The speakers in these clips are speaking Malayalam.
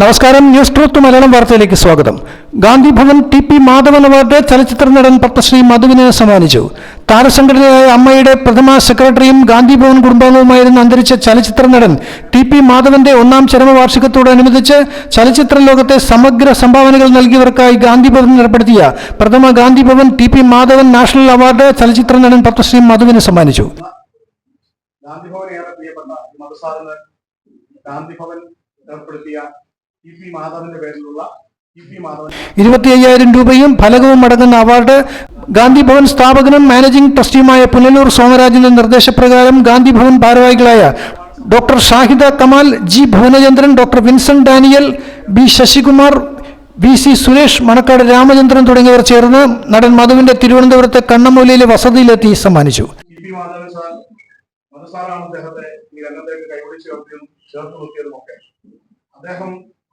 നമസ്കാരം ന്യൂസ് ട്രൂത്ത് മലയാളം വാർത്തയിലേക്ക് സ്വാഗതം. Gandhi Bhavan T P Madhavan award ചലച്ചിത്ര നടൻ പത്മശ്രീ മധുവിനെ സമ്മാനിച്ചു. താരസംഘടനയായ അമ്മയുടെ പ്രഥമ സെക്രട്ടറിയും ഗാന്ധി ഭവൻ കുടുംബാംഗവുമായിരുന്ന അന്തരിച്ച ചലച്ചിത്ര നടൻ ടി പി മാധവന്റെ ഒന്നാം ചരമവാർഷികത്തോടനുബന്ധിച്ച് ചലച്ചിത്ര ലോകത്തെ സമഗ്ര സംഭാവനകൾ നൽകിയവർക്കായി ഗാന്ധി ഭവൻ ഏർപ്പെടുത്തിയ പ്രഥമ Gandhi Bhavan T P Madhavan national award ചലച്ചിത്ര നടൻ പത്മശ്രീ മധുവിന് സമ്മാനിച്ചു. ഗാന്ധിഭവൻ ഏറെ പ്രിയപ്പെട്ട ഈ ഗാന്ധി ഗാന്ധിഭവൻ ഏർപ്പെടുത്തിയ പി മാധവന്റെ പേരിലുള്ള ഇരുപത്തി അയ്യായിരം രൂപയും ഫലകവും അടങ്ങുന്ന അവാർഡ് ഗാന്ധി ഭവൻ സ്ഥാപകനും മാനേജിംഗ് ട്രസ്റ്റിയുമായ പുനലൂർ സോമരാജന്റെ നിർദ്ദേശപ്രകാരം ഗാന്ധി ഭവൻ ഭാരവാഹികളായ doctor Shahida Kamal G Bhuvanachandran doctor Vincent Daniel B Sasikumar V C Suresh Manakkad Ramachandran തുടങ്ങിയവർ ചേർന്ന് നടൻ മധുവിന്റെ തിരുവനന്തപുരത്തെ കണ്ണമൂലയിലെ വസതിയിലെത്തി സമ്മാനിച്ചു. ടി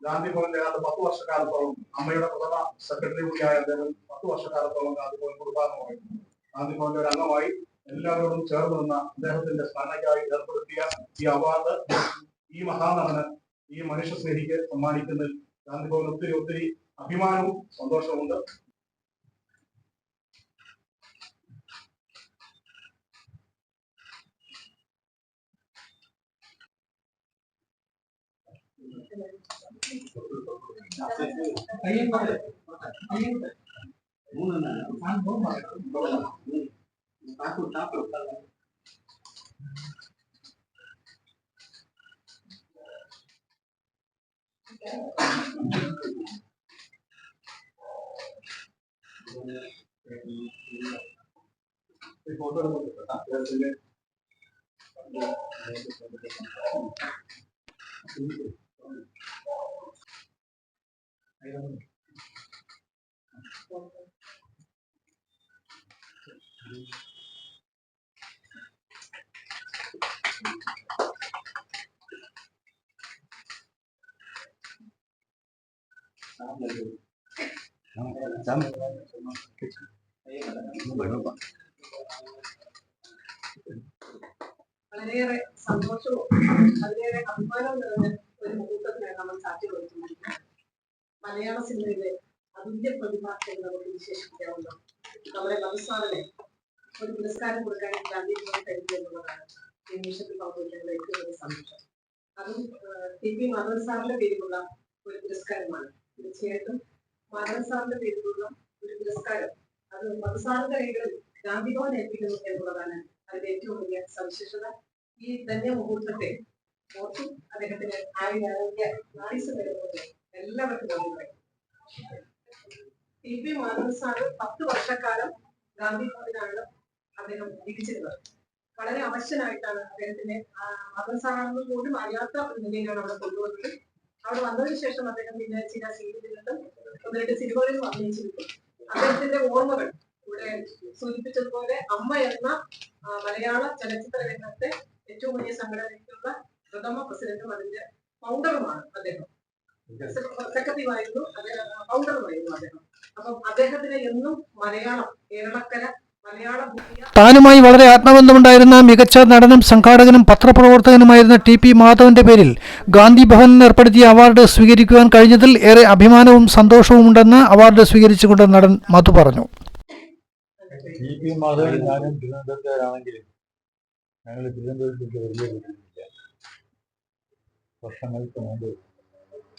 പി ഭവന്റെ കാലത്ത് പത്ത് വർഷക്കാലത്തോളം അമ്മയുടെ പ്രഥമ സെക്രട്ടറി കൂടിയായ അദ്ദേഹം പത്ത് വർഷക്കാലത്തോളം ഗാന്ധിഭവൻ കുടുംബാംഗമായി ഗാന്ധിഭവന്റെ ഒരു അംഗമായി എല്ലാവരോടും ചേർന്ന് നിന്ന അദ്ദേഹത്തിന്റെ സ്മരണയ്ക്കായി ഏർപ്പെടുത്തിയ ഈ അവാർഡ് ഈ മഹാനടന് ഈ മനുഷ്യ സ്നേഹിക്ക് സമ്മാനിക്കുന്നതിൽ ഗാന്ധിഭവൻ ഒത്തിരി ഒത്തിരി അഭിമാനവും സന്തോഷവുമുണ്ട്. ഈ ഫോട്ടോ എടുത്തിട്ടുണ്ട് അദ്ദേഹത്തിന്റെ വളരെയേറെ സന്തോഷവും വളരെയേറെ അഭിമാനവും നിറഞ്ഞ ഒരു മുഹൂർത്തത്തിനാണ് നമ്മൾ സാക്ഷി വഹിക്കുന്നത് മലയാള സിനിമയിലെ അതിന്റെ പ്രതിഭ എന്ന് നമുക്ക് വിശേഷിപ്പിക്കാവുന്ന നമ്മുടെ മധുസാറിനെ ഒരു പുരസ്കാരം കൊടുക്കാൻ ഗാന്ധി കഴിഞ്ഞു എന്നുള്ളതാണ് നിമിഷത്തിൽ പങ്കുവയ്ക്കാനുള്ള ഏറ്റവും വലിയ സന്തോഷം. അതും ടി പി മാധവൻ സാറിന്റെ പേരിലുള്ള ഒരു പുരസ്കാരമാണ്. തീർച്ചയായിട്ടും മാധവൻ സാറിന്റെ പേരിലുള്ള ഒരു പുരസ്കാരം അത് മധുസാറിന്റെ കൈകളിൽ ഗാന്ധി ഭവൻ ഏൽപ്പിക്കുന്നു എന്നുള്ളതാണ് അതിന്റെ ഏറ്റവും വലിയ സവിശേഷത. ഈ ധന്യ മുഹൂർത്തത്തെ ഓർത്തും അദ്ദേഹത്തിന് ആയുരാരോഗ്യ ആയുസ് വരുന്നത് എല്ലാവർക്കും നന്ദി പറയും. ടി പി സാറ് പത്ത് വർഷക്കാലം ഗാന്ധി ഭവനിലാണ് അദ്ദേഹം ഇരിച്ചിരുന്നത് വളരെ അവശനായിട്ടാണ് അദ്ദേഹത്തിന്റെ സാറാണെന്ന് പോലും അറിയാത്ത ഒരു നിലയിലാണ് അവിടെ കൊണ്ടുവന്നത്. അവിടെ വന്നതിന് ശേഷം അദ്ദേഹം പിന്നെ ചില സീരിയലുകളിലും ഒന്ന് സിനിമകളിലും അഭിനയിച്ചിരുന്നു. അദ്ദേഹത്തിന്റെ ഓർമ്മകൾ ഇവിടെ സൂചിപ്പിച്ചതുപോലെ അമ്മ എന്ന മലയാള ചലച്ചിത്ര രംഗത്തെ ഏറ്റവും വലിയ സംഘടനയ്ക്കുള്ള പ്രഥമ പ്രസിഡന്റും അതിന്റെ ഫൗണ്ടറുമാണ് അദ്ദേഹം. സെക്രട്ടറിയുമായിരുന്നു അദ്ദേഹം ഫൗണ്ടറുമായിരുന്നു അദ്ദേഹം. അപ്പം അദ്ദേഹത്തിന് എന്നും മലയാളം കേരളക്കര താനുമായി വളരെ ആത്മബന്ധമുണ്ടായിരുന്ന മികച്ച നടനും സംഘാടകനും പത്രപ്രവർത്തകനുമായിരുന്ന ടി പി മാധവന്റെ പേരിൽ ഗാന്ധി ഭവനിൽ ഏർപ്പെടുത്തിയ അവാർഡ് സ്വീകരിക്കുവാൻ കഴിഞ്ഞതിൽ ഏറെ അഭിമാനവും സന്തോഷവും ഉണ്ടെന്ന് അവാർഡ് സ്വീകരിച്ചുകൊണ്ട് നടൻ മധു പറഞ്ഞു. ടി പി മാധവൻ ഞാനും തിരുവനന്തപുരത്തുകാരാണെങ്കിലും ഞങ്ങൾ തിരുവനന്തപുരത്തേക്ക് വലിയ വർഷങ്ങൾക്ക് മുമ്പ്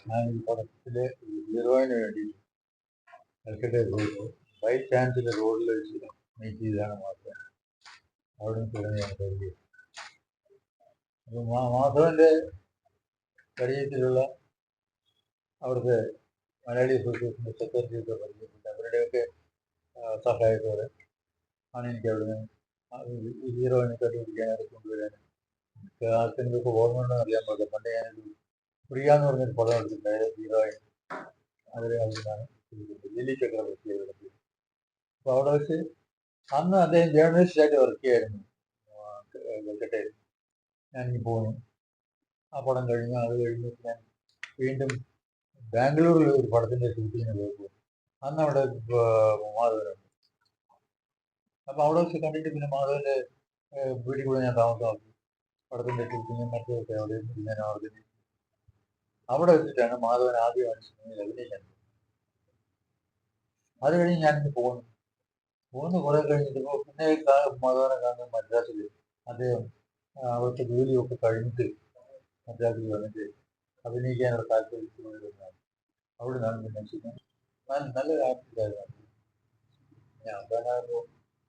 ഞാൻ ഈ പടത്തിലെ ഹീറോയിന് വേണ്ടിയിട്ട് കൽക്കട്ടയിൽ പോയപ്പോൾ ബൈ ചാൻസിലെ റോഡിൽ വെച്ച് മീറ്റ് ചെയ്താണ് മാത്രം അവിടെ നിന്ന് തുടങ്ങി ഞാൻ പരിചയം അപ്പം മാധവന്റെ പരിചയത്തിലുള്ള അവിടുത്തെ മലയാളി അസോസിയേഷന്റെ സെക്രട്ടറിയൊക്കെ പരിചയപ്പെട്ട്. അവരുടെയൊക്കെ സഹായത്തോടെ ആണ് എനിക്ക് അവിടെ ഹീറോയിനെ കണ്ടുപിടിക്കാനൊക്കെ കൊണ്ടുവരാനും. ആർക്കെങ്കിലുമൊക്കെ ഓർമ്മ ഉണ്ടോ അറിയാൻ പാടില്ല. പണ്ട് ഞാനൊരു പ്രിയ എന്ന് പറഞ്ഞൊരു പടം എടുത്തിട്ടുണ്ടായത് ഹീറോയിൻ അതിലെ അവിടുന്നാണ് ലിലി ചക്രവർത്തി അപ്പോൾ അവിടെ വെച്ച് അന്ന് അദ്ദേഹം ജേർണലിസ്റ്റായിട്ട് വർക്ക് ചെയ്യായിരുന്നു. ഞാൻ കൽക്കട്ടയിൽ ഞാനിങ്ങ് പോന്നു. ആ പടം കഴിഞ്ഞു. അത് കഴിഞ്ഞ് ഞാൻ വീണ്ടും ബാംഗ്ലൂരിൽ ഒരു പടത്തിന്റെ ഷൂട്ടിങ്ങിന് പോയി അന്ന് അവിടെ മാധവനുണ്ട്. അപ്പൊ അവിടെ വെച്ച് കണ്ടിട്ട് പിന്നെ മാധവന്റെ വീട്ടിൽ കൂടെ ഞാൻ താമസമാക്കി പടത്തിന്റെ ഷൂട്ടിങ്ങും മറ്റൊക്കെ അവിടെ ഞാൻ ഓർഗനൈസ് അവിടെ വെച്ചിട്ടാണ് മാധവൻ ആദ്യമായിട്ട് സിനിമയിൽ അഭിനയിക്കാൻ അത് കഴിഞ്ഞ് ഞാനിന്ന് പോകുന്നു. പോകുന്ന കുറെ കഴിഞ്ഞിട്ട് പിന്നെ മാധവനെ കാണുന്ന മദ്രാസിൽ അദ്ദേഹം അവിടുത്തെ ജോലിയൊക്കെ കഴിഞ്ഞിട്ട് മദ്രാസിൽ വന്നിട്ട് അഭിനയിക്കാനുള്ള താല്പര്യത്തിലാണ് അവിടെ നിന്നാണ് പിന്നെ സിനിമ. നല്ല നല്ലൊരു ഞാൻ ഞാൻ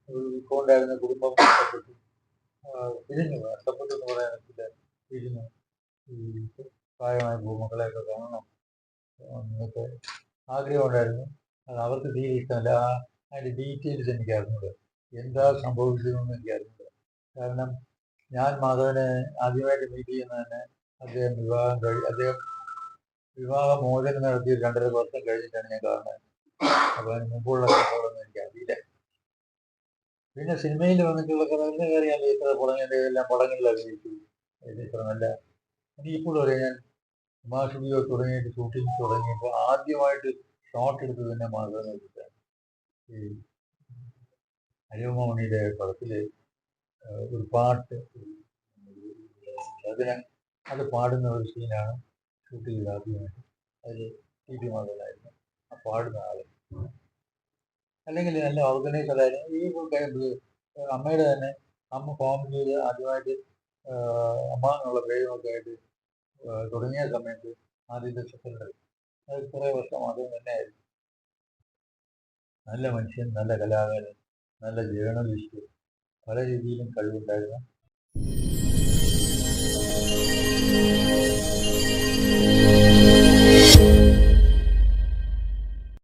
ഒരു ഉണ്ടായിരുന്ന കുടുംബം പിരിഞ്ഞു എന്ന് പറയാൻ പിരിഞ്ഞു പ്രായമായ ഭൂമക്കളെയൊക്കെ കാണണം. എന്നൊക്കെ ആഗ്രഹം ഉണ്ടായിരുന്നു അത് അവർക്ക് തീരെ ഇഷ്ടമല്ല ആ അതിന്റെ ഡീറ്റെയിൽസ് എനിക്ക് അറിഞ്ഞത് എന്താ സംഭവിച്ചതെന്ന് എനിക്ക് അറിഞ്ഞത് കാരണം ഞാൻ മാധവനെ ആദ്യമായിട്ട് മീറ്റ് ചെയ്യുന്ന തന്നെ അദ്ദേഹം വിവാഹം കഴി അദ്ദേഹം വിവാഹ മോചനം നടത്തി രണ്ടര വർഷം കഴിഞ്ഞിട്ടാണ് ഞാൻ കാണുന്നത്. അപ്പോൾ അതിന് മുമ്പുള്ള കഥകളൊന്നും എനിക്ക് അറിയില്ല പിന്നെ സിനിമയിൽ വന്നിട്ടുള്ള കഥകളിൽ കയറിയാൽ ഇത്ര പടങ്ങളുടെ എല്ലാം പടങ്ങളിൽ അഭിനയിച്ചു ഇത് ഇത്ര നല്ല. ഇനി ഇപ്പോഴും അറിയാം ഞാൻ ഉമാ വീഡിയോ തുടങ്ങിയിട്ട് ഷൂട്ടിംഗ് തുടങ്ങിയപ്പോൾ ആദ്യമായിട്ട് ഷോട്ട് എടുത്ത് തന്നെ മാധവനെ വെച്ചിട്ടാണ് ഈ അരിമണിയുടെ പടത്തിൽ ഒരു പാട്ട് അതിന് അത് പാടുന്ന ഒരു സീനാണ് ഷൂട്ട് ചെയ്തത് ആദ്യമായിട്ട്. അതിൽ ടി പി മാധവനായിരുന്നു ആ പാടുന്ന ആൾ. അല്ലെങ്കിൽ നല്ല ഓർഗനൈസർ ആയിരുന്നു. ഈ അമ്മയുടെ തന്നെ അമ്മ ഫോം ചെയ്ത് ആദ്യമായിട്ട് അമ്മ എന്നുള്ള പേരുമൊക്കെ ആയിട്ട് തുടങ്ങിയ സമയത്ത് ആദ്യത്തെ സെക്രട്ടറി അത് കുറേ വർഷം അതും തന്നെയായിരുന്നു. നല്ല മനുഷ്യൻ നല്ല കലാകാരൻ നല്ല ജേർണലിസ്റ്റ് പല രീതിയിലും കഴിവുണ്ടായിരുന്നു.